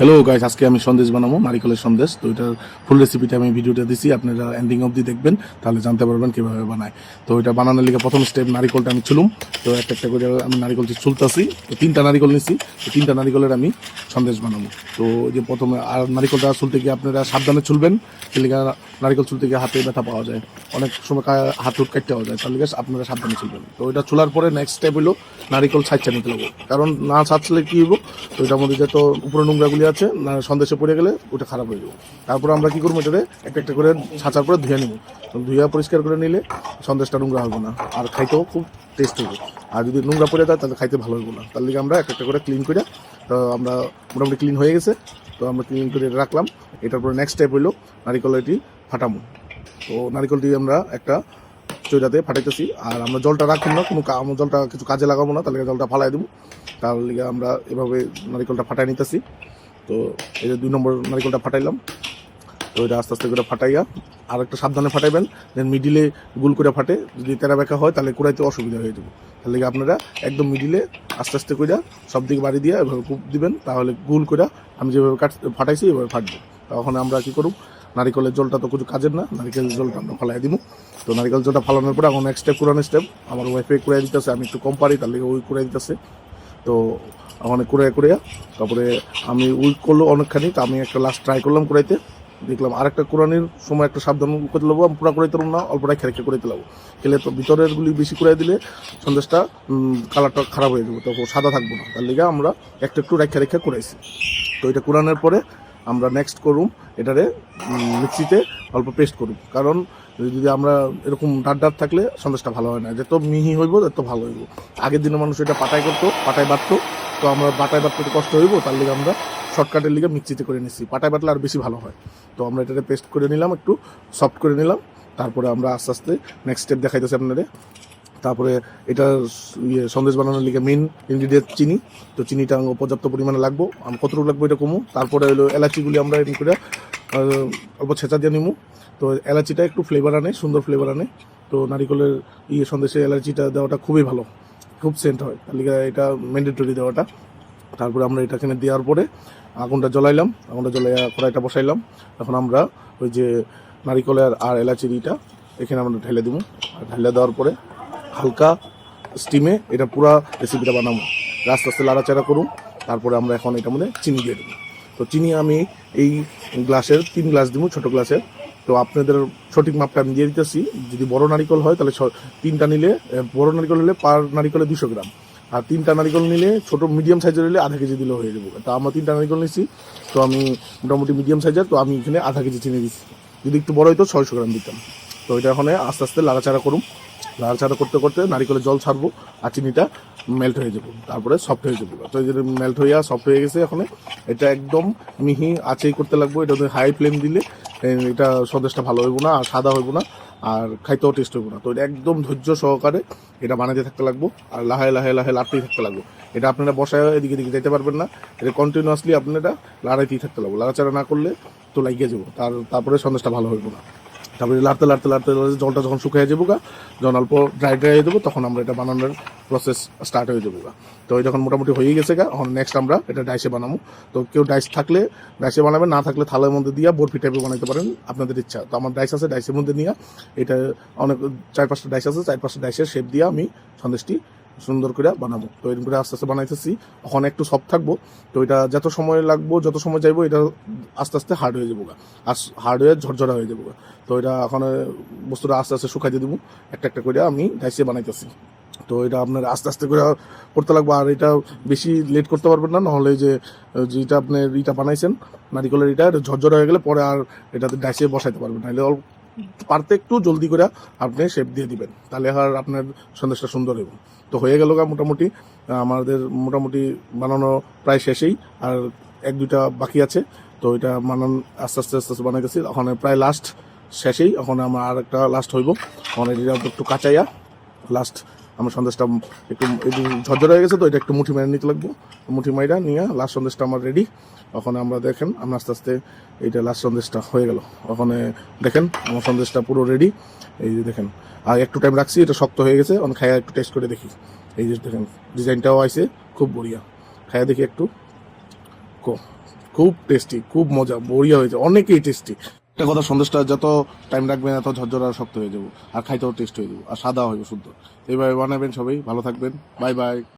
Hello guys আজকে আমি সন্দেশ বানাবো, নারিকলের সন্দেশ। তো এটার ফুল রেসিপিটা আমি ভিডিওটা দিছি, আপনারা এন্ডিং অবধি দেখবেন, তাহলে জানতে পারবেন কীভাবে বানায়। তো এটা বানানোর লিগে প্রথম স্টেপ নারিকলটা আমি চুলুম তো একটা একটা করে আমি নারিকলটি চুলতাছি তো তিনটা নারিকল নিছি, তো তিনটা নারিকলের আমি সন্দেশ বানাবো। তো যে প্রথমে আর নারিকলটা চুলতে গিয়ে আপনারা সাবধানে চুলবেন সেলিগা নারিকল চুলতে গিয়ে হাতে ব্যথা পাওয়া যায়। অনেক সময় হাত উঠ কাটতে পাওয়া যায়, তাহলে আপনারা সাবধানে চুলবেন তো এটা চুলার পরে নেক্সট স্টেপ হলো নারিকল ছাইচা নিতে লাগবে। কারণ না ছাঁচলে কি হইব? তো এটার মধ্যে যত উপরে নোংরাগুলি আছে, না সন্দেশে পড়ে গেলে ওটা খারাপ হয়ে যাবে। তারপর আমরা কি করব এটাতে? একটা একটা করে ছাঁচার পরে ধুয়ে নিব। ধুয়ে পরিষ্কার করে নিলে সন্দেশটা নোংরা হবে না, আর খাইতেও খুব টেস্ট হবে। আর যদি নোংরা পড়ে যায়, তাহলে খাইতে ভালো হবে না। তার লিগে আমরা একটা একটা করে ক্লিন করে, তো আমরা মোটামুটি ক্লিন হয়ে গেছে। তো আমরা ক্লিন করে রাখলাম। এটার পরে নেক্সট স্টেপ হইল নারিকল এটি ফাটামো তো নারিকলটি আমরা একটা চৈরাতে ফাটাইতেছি। আর আমরা জলটা রাখুন না, কোনো আমরা জলটা কিছু কাজে লাগাবো না, তাহলে জলটা ফালাই দেবো। তার লিগে আমরা এভাবে নারিকলটা ফাটাই নিতেছি। তো এই যে দুই নম্বর নারিকলটা ফাটাইলাম। তো এটা আস্তে আস্তে করে ফাটাইয়া আর একটা সাবধানে ফাটাইবেন, দেন মিডিলে গুল করে ফাটে। যদি তেরা বেঁকা হয়, তাহলে কুড়াইতে অসুবিধা হয়ে যাবে। তাহলে আপনারা একদম মিডিলে আস্তে আস্তে করে সব দিকে বাড়ি দিয়ে এভাবে কূপ দিবেন, তাহলে গুল করে আমি যেভাবে কাট ফাটাইছি, এভাবে ফাটবে। তখন আমরা কি করব নারিকলের জলটা তো কিছু কাজের না, নারিকেলের জলটা আমরা ফালাই দিব তো নারিকেল জলটা ফালানোর পরে এখন নেক্সট স্টেপ কুড়ানো স্টেপ আমার ওয়াইফে কুড়াই দিতেছে, আমি একটু কম পারি, তার লিগে ওই কুড়াই দিতেছে। তো ওখানে কুড়াই কুড়াইয়া, তারপরে আমি উইক করল অনেকখানি, তো আমি একটা লাস্ট ট্রাই করলাম কুড়াইতে। দেখলাম আরেকটা কোরআনের সময় একটা সাবধান করতে লাগবো আমি পুরা কুড়াইতে পারব না, অল্প রাখে রেখে কুড়াইতে লাগবো খেলে তো ভিতরের গুলি বেশি করে দিলে সন্দেশটা কালারটা খারাপ হয়ে যাবে, তো সাদা থাকব না। তার লিগে আমরা একটু একটু রেখে রেখে কুড়াইছি। তো এটা কোরআনের পরে আমরা নেক্সট করুম, এটারে মিক্সিতে অল্প পেস্ট করুম। কারণ, যদি আমরা এরকম ডাট ডাট থাকলে সন্দেশটা ভালো হয় না। যত মিহি হইব, তত ভালো হইব। আগের দিনে মানুষ এটা পাটাই করতো পাটায় বাটতো। তো আমরা পাটায় বাটতে কষ্ট হইব, তার লিগে আমরা শর্টকাটের লিগে মিক্সিতে করে নিচ্ছি পাটায় বাটলে আর বেশি ভালো হয়। তো আমরা এটাতে পেস্ট করে নিলাম, একটু সফট করে নিলাম। তারপরে আমরা আস্তে আস্তে নেক্সট স্টেপ দেখাইতেছি আপনাদের। তারপরে এটা ইয়ে সন্দেশ বানানোর লিগে মেন ইনগ্রিডিয়েন্ট চিনি। তো চিনিটা পর্যাপ্ত পরিমাণে লাগবো। কতটুকু লাগবে এটা কমু। তারপরে হলো এলাচিগুলি আমরা এরকম করে অল্প ছেঁচা দিয়ে নিমু। তো এলাচিটা একটু ফ্লেভার আনে, সুন্দর ফ্লেভার আনে। তো নারিকলের ইয়ে সন্দেশে এলাচিটা দেওয়াটা খুবই ভালো। খুব সেন্ট হয়। তার লিগে এটা ম্যান্ডেটরি দেওয়াটা। তারপরে আমরা এটা এখানে দেওয়ার পরে আগুনটা জ্বলাইলাম। আগুনটা জ্বলাইয়া কড়াইটা বসাইলাম। এখন আমরা ওই যে নারিকলের আর এলাচির ইটা এখানে আমরা ঢেলে দিব আর ঢেলে দেওয়ার পরে হালকা স্টিমে এটা পুরো রেসিপিটা বানাবো। আস্তে আস্তে লাড়াচাড়া করুন, তারপরে আমরা এখন এটার মধ্যে চিনি দিয়ে দেবো। তো চিনি আমি এই গ্লাসের তিন গ্লাস দিব, ছোট গ্লাসের। তো আপনাদের সঠিক মাপটা আমি দিয়ে দিতেছি। যদি বড় নারিকল হয়, তাহলে তিনটা নিলে বড় নারিকল হলে পার নারিকলে দুশো গ্রাম। আর তিনটা নারিকল নিলে ছোট মিডিয়াম সাইজের হলে আধা কেজি দিলেও হয়ে যাবে। তো আমরা তিনটা নারিকল নিচ্ছি তো আমি মোটামুটি মিডিয়াম সাইজের তো আমি এখানে আধা কেজি চিনি দিচ্ছি যদি একটু বড় হইতো, ছয়শো গ্রাম দিতাম। তো এটা এখন আস্তে আস্তে লাড়াচাড়া করুন। লাড়াচাড়া করতে করতে নারিকলের জল ছাড়বো আর চিনিটা মেল্ট হয়ে যাব, তারপরে সফট হয়ে যাব। তো এই যে মেল্ট হইয়া সফট হয়ে গেছে এখন, এটা একদম মিহি আছেই করতে লাগবো, এটা হাই ফ্লেম দিলে এটা সন্দেশটা ভালো হইব না, আর সাদা হইব না, আর খাইতেও টেস্ট হইব না। তো এটা একদম ধৈর্য সহকারে এটা বানাতে থাকতে লাগবো, আর লাহে লাহে লাহে লাড়তেই থাকতে লাগবো। এটা আপনারা বসায় এদিকে এদিকে যেতে পারবেন না, এটা কন্টিনিউয়াসলি আপনারা লাড়াইতেই থাকতে লাগবো। লাড়াচাড়া না করলে তো লাগিয়ে যাব, তার, তারপরে সন্দেশটা ভালো হইব না। তারপরে লাড়তে লাড়তে লাড়তে লাড়তে জলটা যখন শুকিয়ে যাব গা, যখন অল্প ড্রাই ড্রাই হয়ে যাব, তখন আমরা এটা বানানোর প্রসেস স্টার্ট হয়ে যাব গা। তো এই যখন মোটামুটি হয়ে গেছে গা, এখন নেক্সট আমরা এটা ডাইসে বানাবো। তো কেউ ডাইস থাকলে ডাইসে বানাবেন না থাকলে থালের মধ্যে দিয়ে বরফি টাইপে বানাইতে পারেন, আপনাদের ইচ্ছা। তো আমার ডাইস আছে ডাইসের মধ্যে নিয়ে, এটা অনেক, চার পাঁচটা ডাইস আছে, চার পাঁচটা ডাইসের শেপ দিয়ে আমি সন্দেশটি সুন্দর করে বানাবো। তো এরকম করে আস্তে আস্তে বানাইতেছি। ওখানে একটু সফট থাকব। তো এটা যত সময় লাগবো, যত সময় যাইবো এটা আস্তে আস্তে হার্ড হয়ে যাব আর হার্ড হয়ে ঝরঝরা হয়ে যাব তো এটা এখন বস্তুটা আস্তে আস্তে শুকাইতে দেবো। একটা একটা করে আমি ডাইসে বানাইতেছি। তো এটা আপনার আস্তে আস্তে করে করতে লাগবে। আর এটা বেশি লেট করতে পারবেন না। নাহলে যে যেটা আপনার ইটা বানাইছেন, নারিকলের এটা ঝরঝরা হয়ে গেলে পরে আর এটাতে ডাইসে বসাইতে পারবেন। নাহলে অল্প পারতে একটু জলদি করে আপনি শেপ দিয়ে দিবেন। তাহলে আর আপনার সন্দেশটা সুন্দর হবে তো হয়ে গেল মোটামুটি, আমাদের মোটামুটি বানানো প্রায় শেষেই, আর এক দুইটা বাকি আছে। তো এটা বানান, আস্তে আস্তে আস্তে আস্তে বানাইতেছি ওখানে প্রায় লাস্ট শেষেই ওখানে আমার আর একটা লাস্ট হইব। ওখানে একটু কাঁচাইয়া লাস্ট আমার সন্দেশটা একটু একটু ঝরঝর হয়ে গেছে তো, এটা একটু মুঠি মেরে নিতে লাগবো। মুঠি মাইরা নিয়ে লাস্ট সন্দেশটা আমার রেডি ওখানে আমরা দেখেন, আমরা আস্তে আস্তে এইটা লাস্ট সন্দেশটা হয়ে গেল। ওখানে দেখেন, আমার সন্দেশটা পুরো রেডি এই যে দেখেন, আর একটু টাইম রাখছি, এটা শক্ত হয়ে গেছে। অনেক খায়া একটু টেস্ট করে দেখি। এই যে দেখেন, ডিজাইনটাও আইছে, খুব বড়িয়া। খায়া দেখি একটু। খুব টেস্টি খুব মজা, বড়িয়া হয়েছে, অনেকেই টেস্টি একটা কথা, সন্দেশটা যত টাইম রাখবেন এত ঝরঝরা শক্ত হয়ে যাব। আর খাইতেও টেস্ট হয়ে যাব। আর সাদা হয়ে শুদ্ধ। এইভাবে বানাবেন সবাই। ভালো থাকবেন। Bye bye